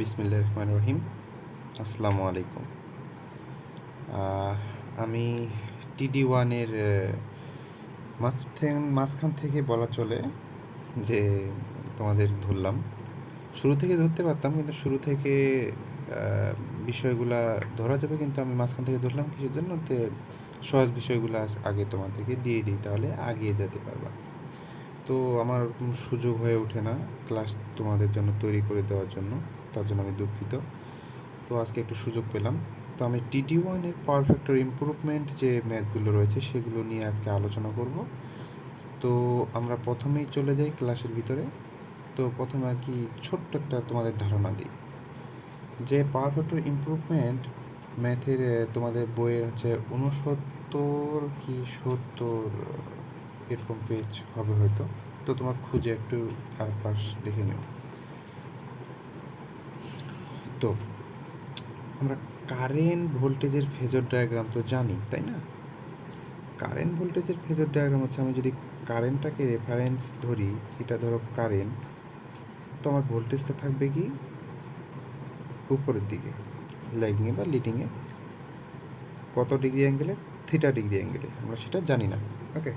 বিসমিল্লা রহমান রহিম আসসালামু আলাইকুম আমি টিডি ওয়ানের মাঝখান মাঝখান থেকে বলা চলে যে তোমাদের ধরলাম। শুরু থেকে ধরতে পারতাম, কিন্তু শুরু থেকে বিষয়গুলা ধরা যাবে, কিন্তু আমি মাঝখান থেকে ধরলাম কিসের জন্য সহজ বিষয়গুলো আগে তোমাদেরকে দিয়ে দিই, তাহলে আগিয়ে যেতে পারবা। তো আমার সুযোগ হয়ে ওঠে না, ক্লাস তোমাদের জন্য তৈরি করে দেওয়ার জন্য। তার জন্য আমি দুঃখিত। তো আজকে একটু সুযোগ পেলাম। তো আমি টিডি ওয়ানের পাওয়ার ফ্যাক্টর ইম্প্রুভমেন্ট যে ম্যাথগুলো রয়েছে, সেগুলো নিয়ে আজকে আলোচনা করব। তো আমরা প্রথমেই চলে যাই ক্লাসের ভিতরে। তো প্রথমে আর কি ছোট্ট একটা তোমাদের ধারণা দিই। যে পাওয়ার ফ্যাক্টর ইম্প্রুভমেন্ট ম্যাথের তোমাদের বইয়ের হচ্ছে উনসত্তর কি সত্তর, এরকম পেজ হবে হয়তো। তো তোমার খুঁজে একটু আর পাশ দেখে নিও। তো আমরা কারেন্ট ভোল্টেজের ফেজর ডায়াগ্রাম তো জানি, তাই না? কারেন্ট ভোল্টেজের ফেজর ডায়াগ্রাম হচ্ছে আমি যদি কারেন্টটাকে রেফারেন্স ধরি, এটা ধরো কারেন্ট তো আমার ভোল্টেজটা থাকবে কি? উপরের দিকে ল্যাগিংয়ে বা লিডিংয়ে কত ডিগ্রি অ্যাঙ্গেলে থিটা ডিগ্রি অ্যাঙ্গেলে আমরা সেটা জানি না ওকে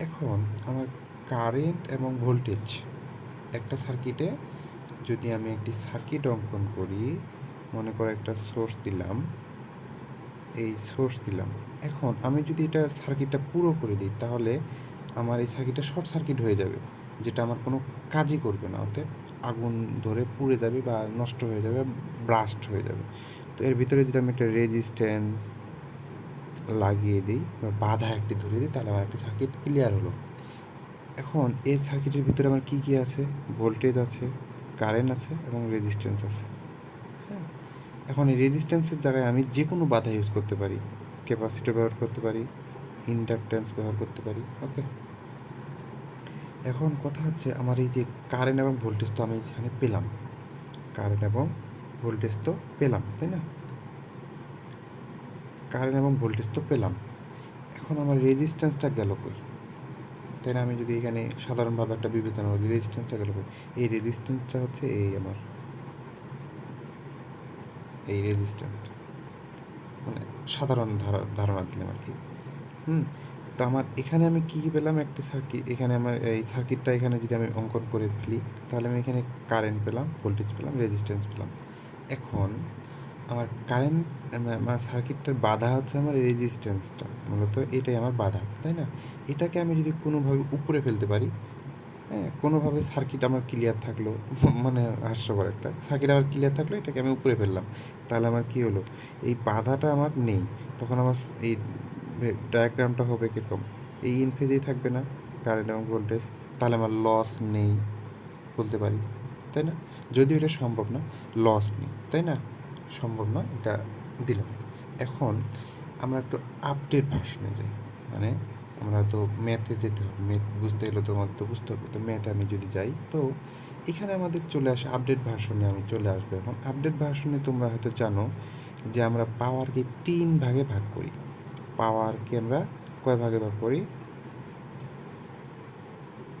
এখন আমার কারেন্ট এবং ভোল্টেজ একটা সার্কিটে যদি আমি একটি সার্কিট অঙ্কন করি, মনে করো একটা সোর্স দিলাম, এই সোর্স দিলাম। এখন আমি যদি এটা সার্কিটটা পুরো করে দিই, তাহলে আমার এই সার্কিটটা শর্ট সার্কিট হয়ে যাবে, যেটা আমার কোনো কাজই করবে না। অতএব আগুন ধরে পুড়ে যাবে বা নষ্ট হয়ে যাবে ব্রাস্ট হয়ে যাবে। তো এর ভিতরে যদি আমি একটা রেজিস্ট্যান্স লাগিয়ে দিই বা বাধা একটি ধরে দিই, তাহলে আমার একটি সার্কিট ক্লিয়ার হলো। এখন এই সার্কিটের ভিতরে আমার কী কী আছে? ভোল্টেজ আছে কারেন্ট আছে এবং রেজিস্ট্যান্স আছে। হ্যাঁ এখন এই রেজিস্ট্যান্সের জায়গায় আমি যে কোনো বাধা ইউজ করতে পারি। ক্যাপাসিটর ব্যবহার করতে পারি ইন্ডাকট্যান্স ব্যবহার করতে পারি ওকে এখন কথা হচ্ছে আমার এই যে কারেন্ট এবং ভোল্টেজ তো আমি এখানে পেলাম। কারেন্ট এবং ভোল্টেজ তো পেলাম, তাই না? কারেন্ট এবং ভোল্টেজ তো পেলাম। এখন আমার রেজিস্ট্যান্সটা গেল কই? না? আমি যদি এখানে সাধারণভাবে একটা বিবেচনা করি রেজিস্ট্যান্সটা গেল এই রেজিস্ট্যান্সটা হচ্ছে এই আমার। এই রেজিস্ট্যান্সটা মানে সাধারণ ধারা- ধারণা দিলাম আর কি। হুম? তো আমার এখানে আমি কী কী পেলাম? একটা সার্কিট এখানে আমার এই সার্কিটটা এখানে যদি আমি অঙ্কন করে ফেলি, তাহলে আমি এখানে কারেন্ট পেলাম ভোল্টেজ পেলাম রেজিস্ট্যান্স পেলাম। এখন আমার কারেন্ট আমার সার্কিটটার বাধা হচ্ছে আমার রেজিস্ট্যান্সটা মূলত এটাই আমার বাধা, তাই না? এটাকে আমি যদি কোনোভাবে উপরে ফেলতে পারি হ্যাঁ কোনোভাবে সার্কিট আমার ক্লিয়ার থাকল মানে হাস্যকর একটা। সার্কিট আমার ক্লিয়ার থাকল, এটাকে আমি উপরে ফেললাম। তাহলে আমার কী হলো? এই বাধাটা আমার নেই। তখন আমার এই ডায়াগ্রামটা হবে কীরকম? এই ইনফেজেই থাকবে না কারেন্ট এবং ভোল্টেজ তাহলে আমার লস নেই বলতে পারি, তাই না? যদিও এটা সম্ভব না লস নেই, তাই না? সম্ভব না এটা দিলাম। এখন আমরা একটু আপডেট ভার্সনে যাই। মানে আমরা তো ম্যাথে যেতে হবে ম্যাথ বুঝতে গেলে তো আমাদের তো বুঝতে হবে। তো ম্যাথে আমি যদি যাই, তো এখানে আমাদের চলে আসে আপডেট ভার্সনে আমি চলে আসব এখন। আপডেট ভার্সনে তোমরা হয়তো জানো যে আমরা পাওয়ারকে তিন ভাগে ভাগ করি। পাওয়ারকে আমরা কয় ভাগে ভাগ করি?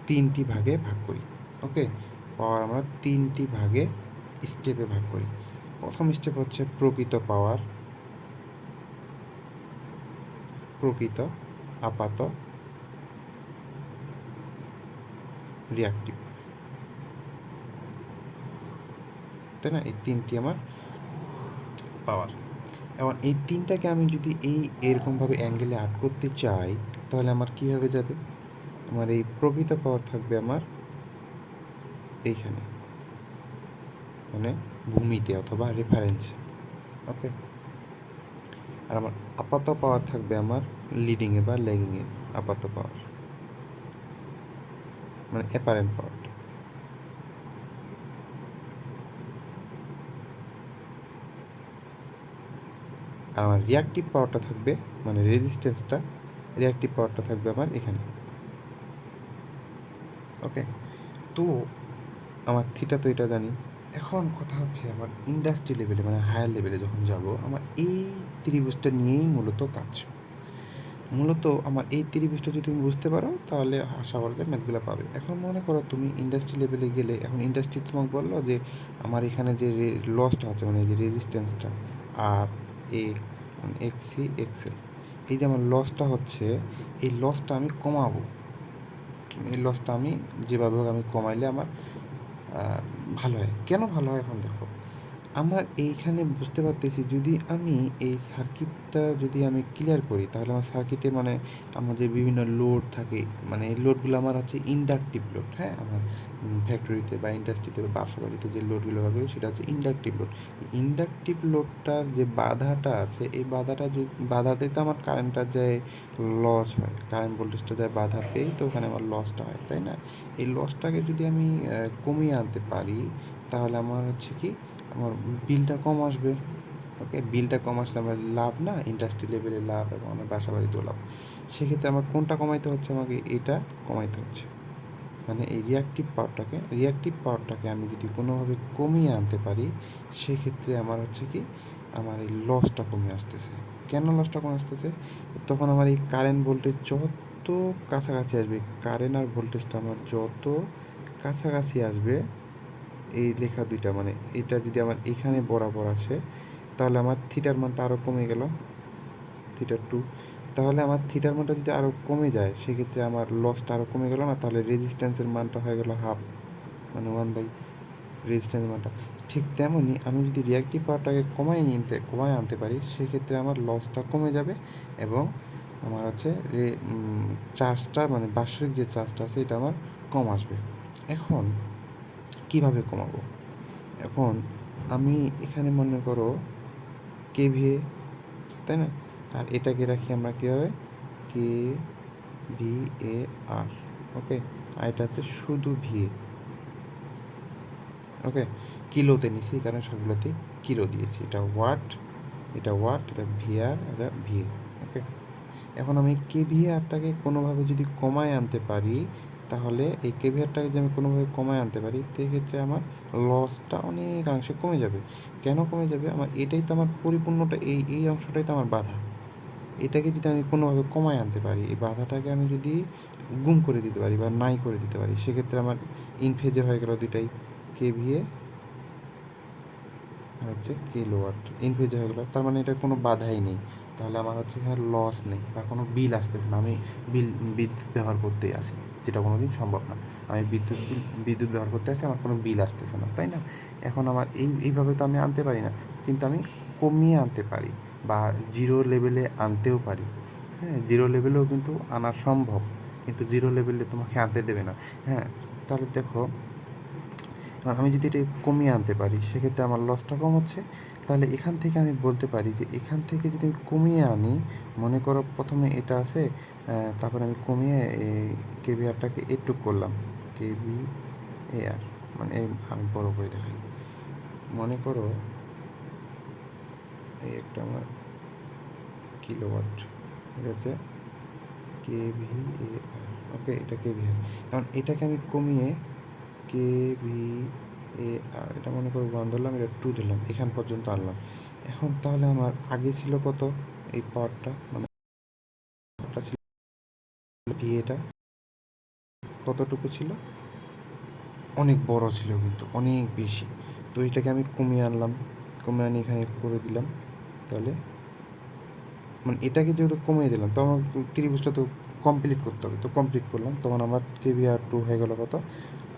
তিনটি ভাগে ভাগ করি। ওকে পাওয়ার আমরা তিনটি ভাগে স্টেপে ভাগ করি। প্রথম স্টেপ হচ্ছে প্রকৃত পাওয়ার প্রকৃত আপাত রিয়াক্টিভ তাই না? এই তিনটি আমার পাওয়ার এবং এই তিনটাকে আমি যদি এই এরকমভাবে অ্যাঙ্গেলে আট করতে চাই, তাহলে আমার কীভাবে যাবে? আমার এই প্রকৃত পাওয়ার থাকবে আমার এইখানে। মানে ভূমিতে অথবা রেফারেন্সে ওকে আর আমার আপাত পাওয়ার থাকবে আমার লিডিংয়ে বা লেগিংয়ে আপাত পাওয়ার মানে অ্যাপারেন্ট পাওয়ার আমার রিয়াক্টিভ পাওয়ারটা থাকবে মানে রেজিস্ট্যান্সটা রিয়াক্টিভ পাওয়ারটা থাকবে আমার এখানে। ওকে তো, আমার থিটা তো এটা জানি। এখন কথা হচ্ছে আমার ইন্ডাস্ট্রি লেভেলে মানে হায়ার লেভেলে যখন যাব, আমার এই ত্রিভুজটা নিয়েই মূলত কাজ। মূলত আমার এই ত্রিভুজটা যদি তুমি বুঝতে পারো, তাহলে আশা করা যায় ম্যাথগুলো পাবে। এখন মনে করো তুমি ইন্ডাস্ট্রি লেভেলে গেলে, এখন ইন্ডাস্ট্রি তোমাকে বলল যে, আমার এখানে যে লসটা আছে মানে যে রেজিস্ট্যান্সটা আর এক্স মানে এক্স এক্সেল এই যে আমার লসটা হচ্ছে, এই লসটা আমি কমাবো। এই লসটা আমি যেভাবে হোক আমি কমাইলে আমার ভালো হয়। কেন ভালো হয় এখন দেখো? আমার এইখানে বুঝতে পারতেছি, যদি আমি এই সার্কিটটা যদি আমি ক্লিয়ার করি, তাহলে আমার সার্কিটে মানে আমার যে বিভিন্ন লোড থাকে মানে এই লোডগুলো আমার হচ্ছে ইন্ডাকটিভ লোড হ্যাঁ? আমার ফ্যাক্টরিতে বা ইন্ডাস্ট্রিতে বা বাসা বাড়িতে যে লোডগুলো করি, সেটা হচ্ছে ইন্ডাকটিভ লোড ইন্ডাকটিভ লোডটার যে বাধাটা আছে, এই বাধাটা যদি বাধাতে তো আমার কারেন্টটা যায় লস হয় কারেন্ট ভোল্টেজটা যায় বাধা পেয়ে তো ওখানে আমার লসটা হয়, তাই না? এই লসটাকে যদি আমি কমিয়ে আনতে পারি, তাহলে আমার হচ্ছে কি আমার বিলটা কম আসবে। ওকে বিলটা কম আসলে আমার লাভ না ইন্ডাস্ট্রি লেভেলে লাভ এবং আমার বাসা বাড়িতেও লাভ। সেক্ষেত্রে আমার কোনটা কমাইতে হচ্ছে আমাকে এটা কমাইতে হচ্ছে। মানে এই রিয়াক্টিভ পাওয়ারটাকে রিয়াক্টিভ পাওয়ারটাকে আমি যদি কোনোভাবে কমিয়ে আনতে পারি, সেক্ষেত্রে আমার হচ্ছে কি, আমার এই লসটা কমে আসতেছে। কেন লসটা কমে আসতেছে? তখন আমার এই কারেন্ট ভোল্টেজ যত কাছাকাছি আসবে কারেন্ট আর ভোল্টেজটা আমার যত কাছাকাছি আসবে এই লেখা দুইটা মানে এটা যদি আমার এখানে বরাবর আসে, তাহলে আমার থিটার মানটা আরও কমে গেল, থিটার টু। তাহলে আমার থিটার মানটা যদি আরও কমে যায়, সেক্ষেত্রে আমার লসটা আরও কমে গেল না? তাহলে রেজিস্ট্যান্সের মানটা হয়ে গেল হাফ মানে ওয়ান বাই রেজিস্ট্যান্সের মানটা। ঠিক তেমনই আমি যদি রিয়াক্টিভ পাওয়ারটাকে কমাই নিতে, কমায় আনতে পারি, সেক্ষেত্রে আমার লসটা কমে যাবে এবং আমার হচ্ছে চার্জটা মানে বার্ষিক যে চার্জটা আছে, এটা আমার কম আসবে। এখন কীভাবে কমাবো? এখন আমি এখানে মনে করো কে কেভিএ তাই না? আর এটাকে রাখি আমরা কীভাবে? কে ভি এ আর ওকে আর এটা হচ্ছে শুধু ভিএ ওকে কিলোতে নিছি, কারণ সবগুলোতে কিলো দিয়েছি। এটা ওয়াট এটা ওয়াট এটা ভিআর এটা ভিএ ওকে এখন আমি কেভিআরটাকে কোনোভাবে যদি কমায় আনতে পারি তাহলে এই কেভিআরটাকে যদি আমি কোনোভাবে কমায় আনতে পারি, সেক্ষেত্রে আমার লসটা অনেকাংশে কমে যাবে। কেন কমে যাবে? আমার এটাই তো আমার পরিপূর্ণটা, এই এই অংশটাই তো আমার বাধা। এটাকে যদি আমি কোনোভাবে কমায় আনতে পারি, এই বাধাটাকে আমি যদি গুম করে দিতে পারি বা নাই করে দিতে পারি, সেক্ষেত্রে আমার ইনফেজে হয়ে গেল দুটাই কেভিএ আর হচ্ছে কিলো ওয়াট ইনফেজে হয়ে গেলো। তার মানে এটা কোনো বাধাই নেই। তাহলে আমার হচ্ছে এখানে লস নেই বা কোনো বিল আসতেছে না। আমি বিল বিদ্যুৎ ব্যবহার করতেই আসি যেটা কোনো দিন সম্ভব না। আমি বিদ্যুৎ বিদ্যুৎ ব্যবহার করতে আসি আমার কোনো বিল আসতেছে না, তাই না? এখন আমার এই, এইভাবে তো আমি আনতে পারি না, কিন্তু আমি কমিয়ে আনতে পারি বা জিরো লেভেলে আনতেও পারি। হ্যাঁ জিরো লেভেলেও কিন্তু আনা সম্ভব, কিন্তু জিরো লেভেলে তোমাকে আনতে দেবে না। হ্যাঁ তাহলে দেখো আমি যদি এটা কমিয়ে আনতে পারি, সেক্ষেত্রে আমার লসটা কম হচ্ছে। তাহলে এখান থেকে আমি বলতে পারি যে, এখান থেকে যদি আমি কমিয়ে আনি, মনে করো প্রথমে এটা আছে তারপরে আমি কমিয়ে এই কেভিআরটাকে একটু করলাম। কেভি এ আর মানে আমি বড় করে দেখাই। মনে করো এই একটা আমার কিলোওয়াট, ঠিক আছে? কেভি এ আর ওকে, এটা কেভি আর এখন এটাকে আমি কমিয়ে কে ভি এ আর এটা মনে করো ওয়ান ধরলাম, এটা টু ধরলাম, এখান পর্যন্ত আনলাম। এখন তাহলে আমার আগে ছিল কত এই পাওয়ারটা? মানে ভি এটা। কতটুকু ছিল। অনেক বড় ছিল কিন্তু, অনেক বেশি। তো এটাকে আমি কমিয়ে আনলাম। কমিয়ে আনি এখানে করে দিলাম। তাহলে মানে এটাকে যেহেতু কমিয়ে দিলাম, তো আমার ত্রিভুজটা তো কমপ্লিট করতে হবে। তো কমপ্লিট করলাম, তখন আমার কেভিআর টু হয়ে গেল কত?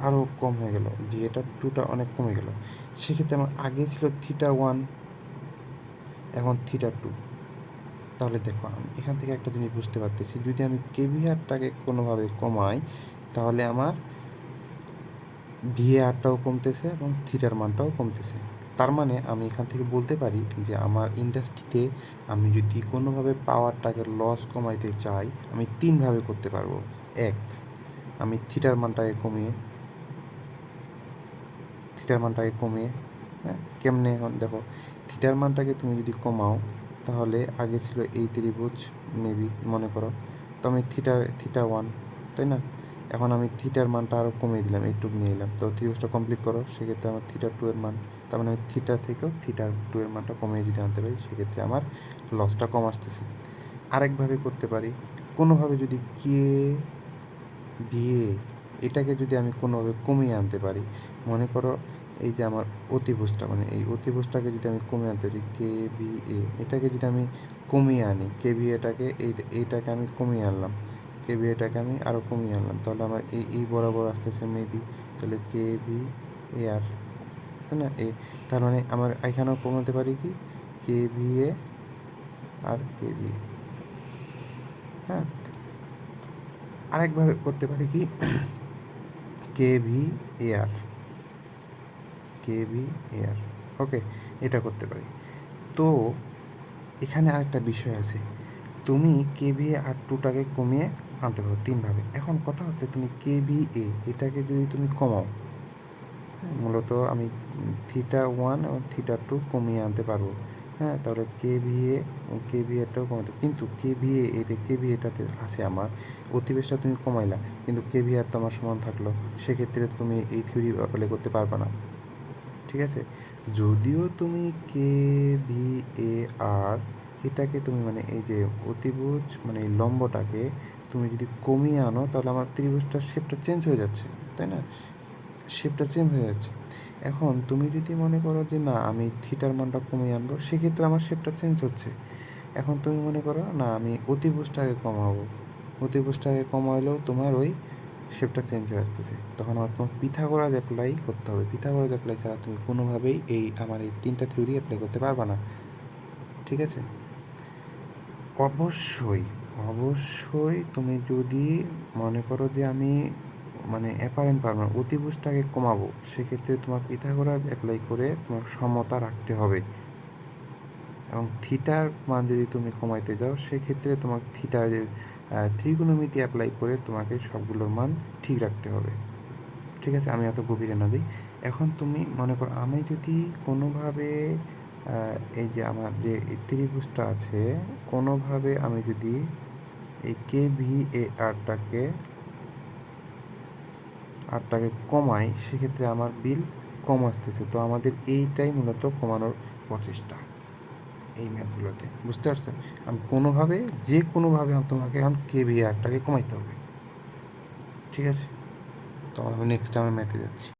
আরও কম হয়ে গেল। ভিএটা টুটা অনেক কমে গেল। সেক্ষেত্রে আমার আগে ছিল থিটা ওয়ান এখন থিটা টু তাহলে দেখো, আমি এখান থেকে একটা জিনিস বুঝতে পারতেছি। যদি আমি কেভিআরটাকে কোনোভাবে কমাই, তাহলে আমার ভিএআরটাও কমতেছে এবং থিটার মানটাও কমতেছে। তার মানে আমি এখান থেকে বলতে পারি যে আমার ইন্ডাস্ট্রিতে আমি যদি কোনোভাবে পাওয়ারটাকে লস কমাইতে চাই, আমি তিনভাবে করতে পারব। এক, আমি থিটার মানটাকে কমিয়ে থিটার মানটাকে কমিয়ে হ্যাঁ কেমনে? এখন দেখো থিটার মানটাকে তুমি যদি কমাও তাহলে আগে ছিল এই ত্রিভুজ মেবি মনে করো। তো আমি থিটা থিটা ওয়ান তাই না? এখন আমি থিটার মানটা আরও কমিয়ে দিলাম একটু নিয়ে এলাম। তো ত্রিভুজটা কমপ্লিট করো, সেক্ষেত্রে আমার থিটা টু এর মান, তার মানে আমি থিটা থেকেও থিটা টু এর মানটা কমিয়ে যদি আনতে পারি, সেক্ষেত্রে আমার লসটা কম আসতেছে। আরেকভাবে করতে পারি, কোনোভাবে যদি কে ভিএ এটাকে যদি আমি কোনোভাবে কমিয়ে আনতে পারি, মনে করো এই যে আমার অতিভুজটা মানে এই অতিভুজটাকে যদি আমি কমিয়ে আনতে পারি কে ভি এ এটাকে যদি আমি কমিয়ে আনি কে ভি এটাকে এই এইটাকে আমি কমিয়ে আনলাম কে ভি এটাকে আমি আরও কমিয়ে আনলাম, তাহলে আমার এই এই বরাবর আসতেছে মেবি তাহলে কে ভি এ আর তাই না? এ, তার মানে আমার এখানেও কমাতে পারি কি? কে ভি এ আর কে ভি হ্যাঁ? আরেকভাবে করতে পারি কি? কে ভি এ আর কে ভি এ আর ওকে এটা করতে পারি। তো এখানে আরেকটা বিষয় আছে। তুমি কে ভি আর টুটাকে কমিয়ে আনতে পারো তিনভাবে। এখন কথা হচ্ছে তুমি কে ভি এ এটাকে যদি তুমি কমাও হ্যাঁ, মূলত আমি থিটা ওয়ান এবং থিটা টু কমিয়ে আনতে পারব। হ্যাঁ তাহলে কে ভিএ কে ভিএটাও কমাতে কিন্তু কে ভিএ এটা কে ভিএটাতে আছে আমার অতিবেশটা তুমি কমাইলা কিন্তু কে ভিআর তো আমার সমান থাকল। সেক্ষেত্রে তুমি এই থিওরি অ্যাপ্লাই করতে পারবে না। ঠিক আছে? যদিও তুমি কে ভি এ আর এটাকে তুমি মানে এই যে অতিভুজ মানে এই লম্বটাকে তুমি যদি কমিয়ে আনো, তাহলে আমার ত্রিভুজটার শেপটা চেঞ্জ হয়ে যাচ্ছে, তাই না? শেপটা চেঞ্জ হয়ে যাচ্ছে। এখন তুমি যদি মনে করো যে না, আমি থিটার মানটা কমিয়ে আনব, সেক্ষেত্রে আমার শেপটা চেঞ্জ হচ্ছে। এখন তুমি মনে করো, না, আমি অতিভুজটাকে কমাবো। অতিভুজটাকে কমাইলেও তোমার ওই শেপটা চেঞ্জ হয়ে আসতেছে। তখন আমার তোমার পিথাগোরাস অ্যাপ্লাই করতে হবে। পিথাগোরাস অ্যাপ্লাই ছাড়া তুমি কোনোভাবেই এই আমার এই তিনটা থিওরি অ্যাপ্লাই করতে পারবে না। ঠিক আছে? অবশ্যই অবশ্যই তুমি যদি মনে করো যে আমি মানে অ্যাপারেন্ট পারব না, অতিভুজটাকে কমাবো, সেক্ষেত্রে তোমার পিথাগোরাস অ্যাপ্লাই করে তোমার সমতা রাখতে হবে। এবং থিটার মান যদি তুমি কমাইতে যাও, সেক্ষেত্রে তোমার থিটা ত্রিগুণমিতি অ্যাপ্লাই করে তোমাকে সবগুলোর মান ঠিক রাখতে হবে। ঠিক আছে? আমি এত গভীরে না দিই। এখন তুমি মনে করো, আমি যদি কোনোভাবে এই যে আমার যে ত্রিভুজটা আছে, কোনোভাবে আমি যদি এই কে ভি এ আরটাকে আরটাকে কমাই, সেক্ষেত্রে আমার বিল কম আসতেছে। তো আমাদের এইটাই মূলত কমানোর প্রচেষ্টা। এই ম্যাপগুলোতে, বুঝতে পারছ? আমি কোনোভাবে, যে কোনোভাবে তোমাকে, এখন কে ভি আরটাকে কমাইতে হবে। ঠিক আছে? তো আমি নেক্সট টাইমে ম্যাথে যাচ্ছি।